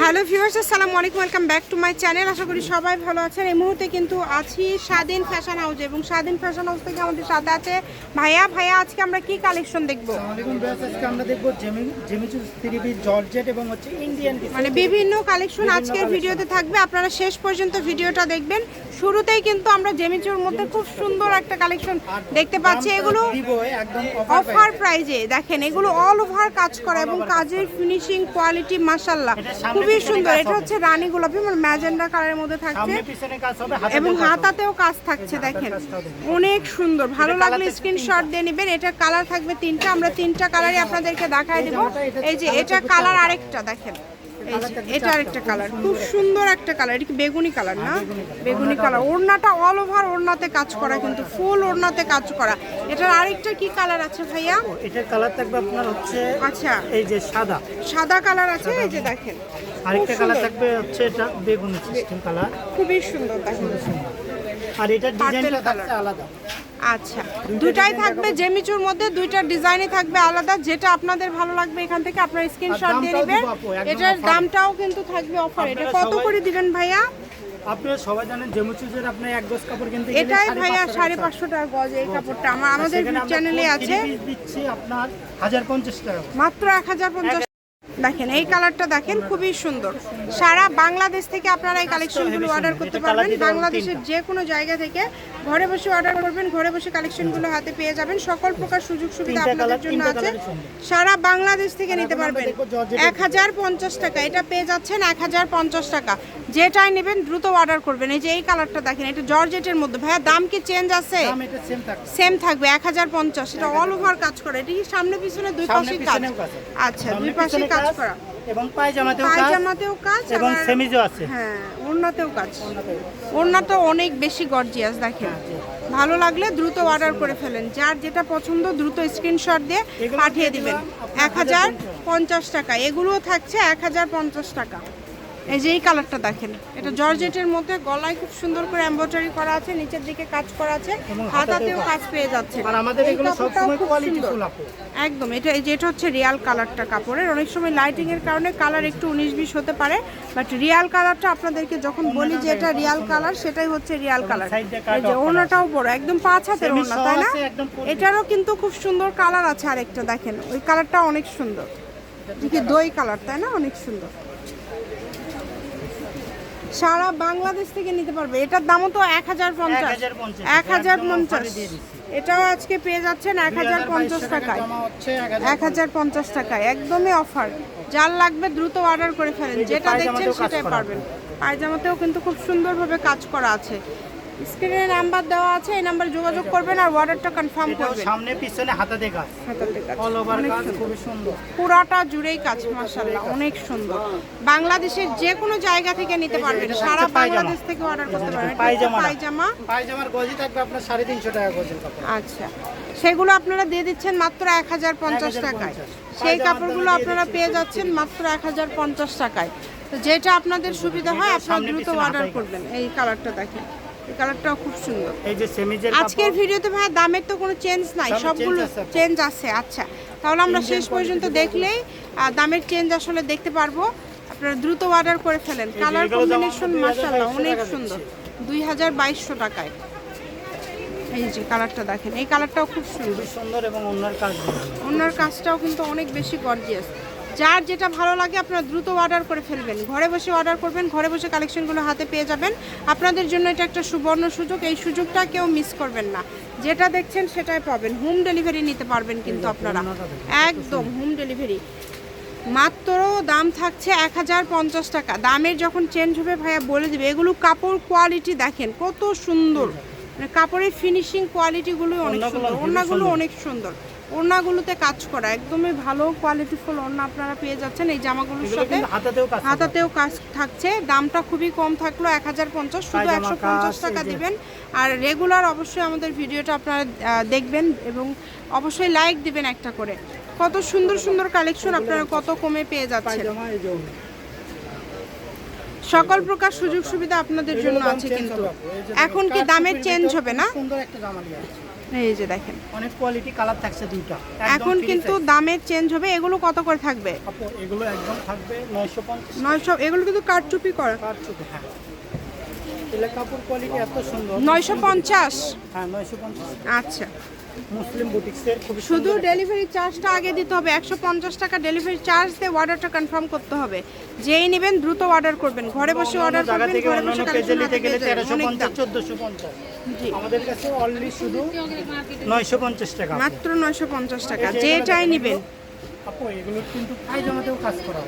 Hello viewers আসসালামু আলাইকুম welcome back to my channel. আশা করি সবাই ভালো আছেন। এই মুহূর্তে কিন্তু আছি স্বাধীন ফ্যাশন হাউসে এবং স্বাধীন ফ্যাশন হাউস থেকে আমাদের সাথে আছে ভাইয়া। ভাইয়া আজকে আমরা কি কালেকশন দেখব? ব্যাস আজকে আমরা দেখব জেমিচু থ্রি পিস জর্জেট এবং হচ্ছে ইন্ডিয়ান মানে বিভিন্ন কালেকশন আজকের ভিডিওতে থাকবে। আপনারা শেষ পর্যন্ত ভিডিওটা দেখবেন। শুরুতেই কিন্তু আমরা জেমিচুর মধ্যে খুব সুন্দর একটা কালেকশন দেখতে পাচ্ছি। এগুলো অফার প্রাইজে দেখেন এগুলো অল ওভার কাজ করা এবং কাজের ফিনিশিং কোয়ালিটি মাশাল্লাহ সামনে খুবই সুন্দর। এটা হচ্ছে রানী গোলাপি মানে ম্যাজেন্ডা কালারের মধ্যে থাকছে। এবং হাতাতেও কাজ থাকছে দেখেন। অনেক সুন্দর। ভালো লাগলে স্ক্রিনশট দিয়ে নেবেন। এটা কালার থাকবে তিনটা। আমরা তিনটা কালারই আপনাদেরকে দেখাই দেবো। এই যে এটা কালার আরেকটা দেখেন। এটা আরেকটা কালার খুব সুন্দর একটা কালার এটা কি বেগুনি কালার না? বেগুনি কালার। ওড়নাটা অল ওভার ওড়নাতে কাজ করা কিন্তু ফুল ওড়নাতে কাজ করা। এটার আরেকটা কি কালার আছে ভাইয়া? এটার কালার থাকবে আপনার হচ্ছে আচ্ছা। এই যে সাদা। সাদা কালার আছে এই যে দেখেন। আরেকটা কালার থাকবে হচ্ছে এটা বেগুনি সিস্টেম কালার। খুবই সুন্দর দেখেন। আর এটার ডিজাইনটা। থাকছে আলাদা। আচ্ছা। দুটাই থাকবে জেমিচুর মধ্যে দুইটা ডিজাইনে থাকবে আলাদা যেটা আপনাদের ভালো লাগবে এখান থেকে আপনার স্ক্রিনশট দিয়ে নেবেন। এটার দামটাও কিন্তু থাকবে অফার এটা কত করে দিবেন ভাইয়া? আপনারা সবাই জানেন জেমুচুজের আপনি এক গজ কাপড় কিনতে গেলে এটাই ভাইয়া 550 সাড়ে টাকা। পাঁচশো টাকা গজ এই কাপড়টা। আমার আমাদের সেখানে চ্যানেলে আছে। দিচ্ছি আপনার টাকা মাত্র দেখেন এই কালারটা দেখেন খুবই সুন্দর। সারা বাংলাদেশ থেকে আপনারা এই কালেকশনগুলো অর্ডার করতে পারবেন। বাংলাদেশের যে কোনো জায়গা থেকে ঘরে বসে অর্ডার করবেন ঘরে বসে কালেকশনগুলো হাতে পেয়ে যাবেন। সকল প্রকার সুযোগ সুবিধা আপনাদের জন্য আছে। সারা বাংলাদেশ থেকে নিতে পারবেন। এক হাজার পঞ্চাশ টাকা এটা পেয়ে যাচ্ছেন এক হাজার পঞ্চাশ টাকা। যেটাই নেবেন দ্রুত অর্ডার করবেন। এই যে এই কালারটা দেখেন এটা জর্জেটের মধ্যে। ভাইয়া দাম কি চেঞ্জ আছে? সেম থাকবে। এক হাজার পঞ্চাশ। এটা অল ওভার কাজ করে। এটা কি সামনে পিছনে দুই পাশে কাজ? কাজ। আচ্ছা দুই পাশে পিছনে কাজ এবং পায়জামাতেও কাজ পায়জামাতেও কাজ এবং সেমিজও আছে। হ্যাঁ ওড়নাতেও কাজ। ওড়নাটা অনেক বেশি গর্জিয়াস দেখেন। ভালো লাগলে দ্রুত অর্ডার করে ফেলেন। যার যেটা পছন্দ দ্রুত স্ক্রিনশট দিয়ে পাঠিয়ে দিবেন। এক হাজার পঞ্চাশ টাকা। এগুলোও থাকছে এক হাজার পঞ্চাশ টাকা। এই যে এই কালারটা দেখেন এটা জর্জেটের মধ্যে গলায় খুব সুন্দর করে এমব্রয়ডারি করা আছে নিচের দিকে কাজ করা আছে হাতাতেও কাজ। পেয়ে যাচ্ছে। আর আমাদের এগুলো সবসময় খুব কোয়ালিটি ফুল একদম এটা এই যে এটা হচ্ছে রিয়াল কালারটা কাপড়ের। অনেক সময় লাইটিং এর কারণে কালার একটু উনিশ বিশ হতে পারে বাট রিয়াল কালারটা আপনাদেরকে যখন বলি যে এটা রিয়াল কালার সেটাই হচ্ছে রিয়াল কালার এই যে ওড়নাটাও বড় একদম পাঁচ হাতের ওড়না তাই না? এটারও কিন্তু খুব সুন্দর কালার আছে আরেকটা দেখেন ওই কালারটা অনেক সুন্দর। দই কালার তাই না? অনেক সুন্দর। সারা বাংলাদেশ থেকে নিতে পারবে। এটার দামও তো এক হাজার পঞ্চাশ। এক হাজার পঞ্চাশ। এটাও আজকে পেয়ে যাচ্ছেন এক হাজার পঞ্চাশ টাকা টাকায়। এক হাজার পঞ্চাশ। টাকায়। একদমই অফার। যার লাগবে দ্রুত অর্ডার করে ফেলেন। যেটা দেখছেন সেটাই পারবেন। পায়জামাতেও কিন্তু খুব সুন্দরভাবে কাজ করা আছে। স্ক্রিনে নাম্বার দেওয়া আছে এই নাম্বারে যোগাযোগ করবেন আর অর্ডারটা কনফার্ম করবেন। সামনে পিছনে হাতাতে কাজ হাতাতে কাজ। অল ওভার কাজ। খুবই সুন্দর। পুরাটা জুড়েই কাজ মাশাআল্লাহ অনেক সুন্দর। বাংলাদেশের যে কোনো জায়গা থেকে নিতে পারবেন। সারা। বাংলাদেশ থেকে অর্ডার করতে পারবেন। পায়জামা পায়জামা। পায়জামার গজি থাকবে আপনার সাড়ে তিনশো টাকা গজের কাপড়। আচ্ছা। সেগুলো আপনারা দিয়ে দিচ্ছেন মাত্র এক হাজার পঞ্চাশ 1050 টাকায়। সেই কাপড়গুলো আপনারা পেয়ে যাচ্ছেন মাত্র এক হাজার পঞ্চাশ টাকায়। তো যেটা আপনাদের সুবিধা হয় আপনারা দ্রুত অর্ডার করবেন। এই কালারটা দেখেন। এই কালারটাও খুব সুন্দর। এই যে সেমিজের আজকের ভিডিওতে ভাই দামের তো কোনো চেঞ্জ নাই সবগুলো চেঞ্জ আছে আচ্ছা। তাহলে আমরা শেষ পর্যন্ত দেখলেই দামের চেঞ্জ আসলে দেখতে পারব। আপনারা দ্রুত অর্ডার করে ফেলেন। কালার কম্বিনেশন আমরা 2200 মাশাআল্লাহ অনেক সুন্দর। দুই হাজার বাইশশো টাকায়। এই যে কালারটা দেখেন এই কালারটাও খুব সুন্দর। সুন্দর এবং অন্যার কাজ। ওনার কাজটাও কিন্তু অনেক বেশি গর্জিয়াস যার যেটা ভালো লাগে আপনারা দ্রুত অর্ডার করে ফেলবেন। ঘরে বসে অর্ডার করবেন ঘরে বসে কালেকশনগুলো হাতে পেয়ে যাবেন। আপনাদের জন্য এটা একটা সুবর্ণ সুযোগ এই সুযোগটা কেউ মিস করবেন না। যেটা দেখছেন সেটাই পাবেন। হোম ডেলিভারি নিতে পারবেন কিন্তু আপনারা। একদম হোম ডেলিভারি মাত্র দাম থাকছে এক হাজার পঞ্চাশ টাকা। দামের যখন চেঞ্জ হবে ভাইয়া বলে দেবে। এগুলো কাপড় কোয়ালিটি দেখেন কত সুন্দর। মানে কাপড়ের ফিনিশিং কোয়ালিটিগুলো অনেক সুন্দর সুন্দর। অনেক সুন্দর। ওড়নাগুলোতে কাজ করা একদমই ভালো কোয়ালিটি কোয়ালিটিফুল ওড়না আপনারা পেয়ে যাচ্ছেন এই জামাগুলোর সাথে। হাতাতেও কাজ থাকছে দামটা খুবই কম থাকল এক হাজার পঞ্চাশ শুধু একশো পঞ্চাশ টাকা দিবেন। আর রেগুলার অবশ্যই আমাদের ভিডিওটা আপনারা দেখবেন এবং অবশ্যই লাইক দিবেন একটা করে। কত সুন্দর সুন্দর কালেকশন আপনারা কত কমে পেয়ে যাচ্ছেন। সকল প্রকার সুযোগ সুবিধা আপনাদের জন্য আছে কিন্তু। এখন কি দামের চেঞ্জ হবে না? সুন্দর একটা জামা। এই যে দেখেন। অনেক কোয়ালিটি কালার থাকছে দুইটা। এখন কিন্তু দামের চেঞ্জ হবে এগুলো কত করে থাকবে? এগুলো একদম থাকবে নয়শো পঞ্চাশ নয়শো এগুলো কিন্তু কাটচুপি করা। কাটচুপি হ্যাঁ। কাপড় কোয়ালিটি এত সুন্দর। নয়শো পঞ্চাশ? হ্যাঁ নয়শো পঞ্চাশ। আচ্ছা। মুসলিম বুটিক্সের খুব শুধু ডেলিভারি চার্জটা আগে দিতে হবে। একশো পঞ্চাশ টাকা ডেলিভারি চার্জ দিয়ে অর্ডারটা কনফার্ম করতে হবে। যেই নেবেন দ্রুত অর্ডার করবেন। ঘরে বসে অর্ডার করবেন ঘরে বসে কালেকশন নিতে গেলে পেয়ে যাবেন। তেরোশো অনেক পঞ্চাশ দাম। চোদ্দোশো পঞ্চাশ। জি। আমাদের কাছে অনলি শুধু নয়শো পঞ্চাশ টাকা। মাত্র নয়শো পঞ্চাশ টাকা। এই যে যেটাই নেবেন। আপু এগুলোর কিন্তু পায়জামাতেও কাজ করা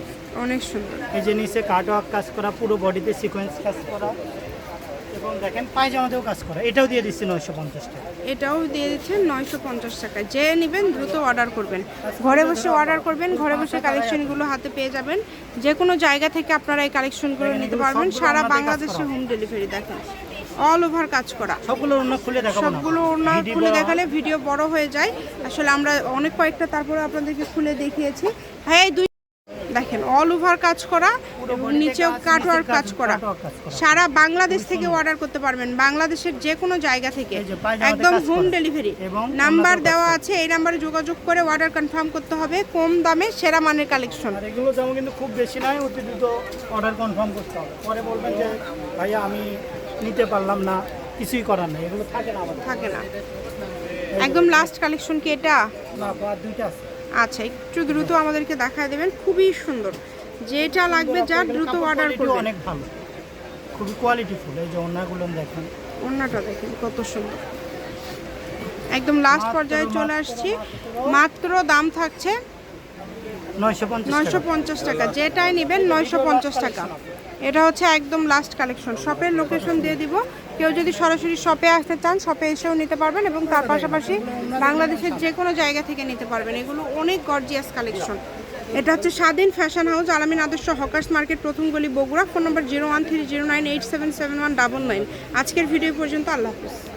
অনেক সুন্দর। এই যে নিচে কাট ওয়ার্ক কাজ করা পুরো বডিতে সিকোয়েন্স কাজ করা। এবং দেখেন পায়জামাতেও কাজ করা। এটাও দিয়ে দিচ্ছি নয়শো পঞ্চাশ টাকা। এটাও দিয়ে দিচ্ছেন নয়শো পঞ্চাশ টাকা। যে নেবেন দ্রুত অর্ডার করবেন। ঘরে বসে অর্ডার করবেন ঘরে বসে কালেকশনগুলো হাতে পেয়ে যাবেন। যে কোনো জায়গা থেকে আপনারা এই কালেকশনগুলো নিতে পারবেন। সারা বাংলাদেশে হোম ডেলিভারি দেখেন। অল ওভার কাজ করা। সবগুলো অন্য খুলে দেখাবো সবগুলো ভিডিও খুলে দেখালে ভিডিও বড় হয়ে যায়। আসলে আমরা অনেক কয়েকটা তারপরে আপনাদেরকে খুলে দেখিয়েছি। হ্যাঁ এই দুই দেখেন অল ওভার কাজ করা। এবং নিচেও কাটওয়ার্ক কাজ করা। সারা বাংলাদেশ থেকে অর্ডার করতে পারবেন। বাংলাদেশের যে কোনো জায়গা থেকে একদম হোম ডেলিভারি এবং নাম্বার দেওয়া আছে এই নাম্বারে যোগাযোগ করে অর্ডার কনফার্ম করতে হবে কম দামে সেরা মানের কালেকশন এগুলো যেমন কিন্তু খুব বেশি নয় অতি দ্রুত অর্ডার কনফার্ম করতে হবে। পরে বলবেন যে ভাইয়া আমি নিতে পারলাম না কিছুই করার নেই। এগুলো থাকে না থাকে না। একদম লাস্ট কালেকশন কি এটা? না দুইটা আছে। আচ্ছা একটু দ্রুত আমাদেরকে দেখায় দেবেন। খুবই সুন্দর। যেটা লাগবে যা দ্রুত অর্ডার করবেন অনেক ভালো। খুবই কোয়ালিটিফুল এই যে অন্যগুলো দেখেন। অন্যটা দেখেন কত সুন্দর। একদম লাস্ট পর্যায়ে চলে আসছি। মাত্র। দাম থাকছে নয়শো পঞ্চাশ টাকা। যেটাই নেবেন নয়শো পঞ্চাশ টাকা। এটা হচ্ছে একদম লাস্ট কালেকশন শপের লোকেশন দিয়ে দিব। কেউ যদি সরাসরি শপে আসতে চান শপে এসেও নিতে পারবেন এবং তার পাশাপাশি বাংলাদেশের যে কোনো জায়গা থেকে নিতে পারবেন। এগুলো অনেক গর্জিয়াস কালেকশন এটা হচ্ছে স্বাধীন ফ্যাশন হাউস, আলামিন আদর্শ হকার্স মার্কেট, প্রথম গলি Bogura, phone number zero one three zero nine eight seven seven one double nine. আজকের ভিডিও পর্যন্ত, আল্লাহ হাফিজ।